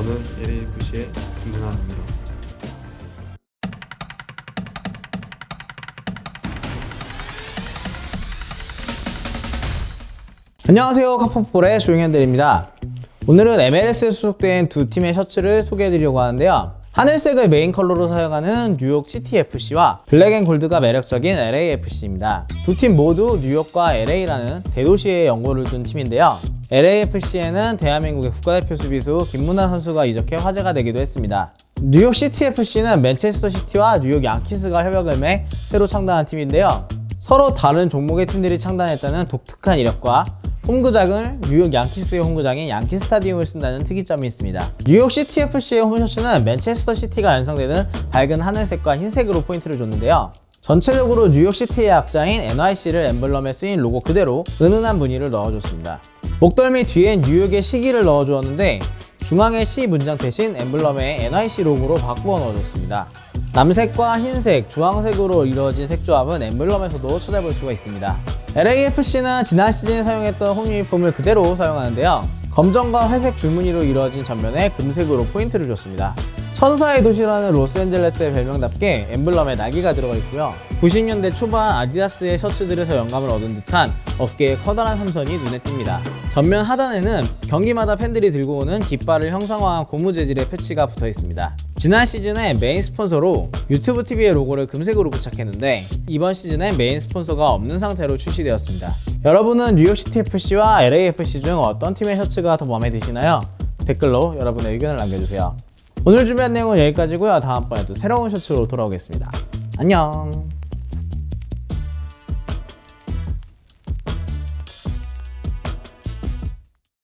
저는 LAFC의 김근환입니다. 안녕하세요. 카퍼볼의 조용현들입니다. 오늘은 MLS에 소속된 두 팀의 셔츠를 소개해드리려고 하는데요. 하늘색을 메인 컬러로 사용하는 뉴욕 시티 FC와 블랙 앤 골드가 매력적인 LAFC입니다. 두 팀 모두 뉴욕과 LA라는 대도시에 연고를 둔 팀인데요. LAFC에는 대한민국의 국가대표 수비수 김문환 선수가 이적해 화제가 되기도 했습니다. 뉴욕 시티 FC는 맨체스터 시티와 뉴욕 양키스가 협약을 맺 새로 창단한 팀인데요. 서로 다른 종목의 팀들이 창단했다는 독특한 이력과 홈구장을 뉴욕 양키스의 홈구장인 양키 스타디움을 쓴다는 특이점이 있습니다. 뉴욕 시티 FC의 홈셔츠는 맨체스터 시티가 연상되는 밝은 하늘색과 흰색으로 포인트를 줬는데요. 전체적으로 뉴욕 시티의 약자인 NYC를 엠블럼에 쓰인 로고 그대로 은은한 무늬를 넣어줬습니다. 목덜미 뒤엔 뉴욕의 시기를 넣어주었는데 중앙의 시 문장 대신 엠블럼에 NYC 로고로 바꾸어 넣어줬습니다. 남색과 흰색, 주황색으로 이루어진 색조합은 엠블럼에서도 찾아볼 수가 있습니다. LAFC는 지난 시즌에 사용했던 홈 유니폼을 그대로 사용하는데요. 검정과 회색 줄무늬로 이루어진 전면에 금색으로 포인트를 줬습니다. 천사의 도시라는 로스앤젤레스의 별명답게 엠블럼에 날개가 들어가 있고요. 90년대 초반 아디다스의 셔츠들에서 영감을 얻은 듯한 어깨에 커다란 삼선이 눈에 띕니다. 전면 하단에는 경기마다 팬들이 들고 오는 깃발을 형상화한 고무 재질의 패치가 붙어 있습니다. 지난 시즌에 메인 스폰서로 유튜브 TV의 로고를 금색으로 부착했는데 이번 시즌에 메인 스폰서가 없는 상태로 출시되었습니다. 여러분은 뉴욕시티 FC와 LAFC 중 어떤 팀의 셔츠가 더 마음에 드시나요? 댓글로 여러분의 의견을 남겨주세요. 오늘 준비한 내용은 여기까지고요. 다음번에 또 새로운 셔츠로 돌아오겠습니다. 안녕.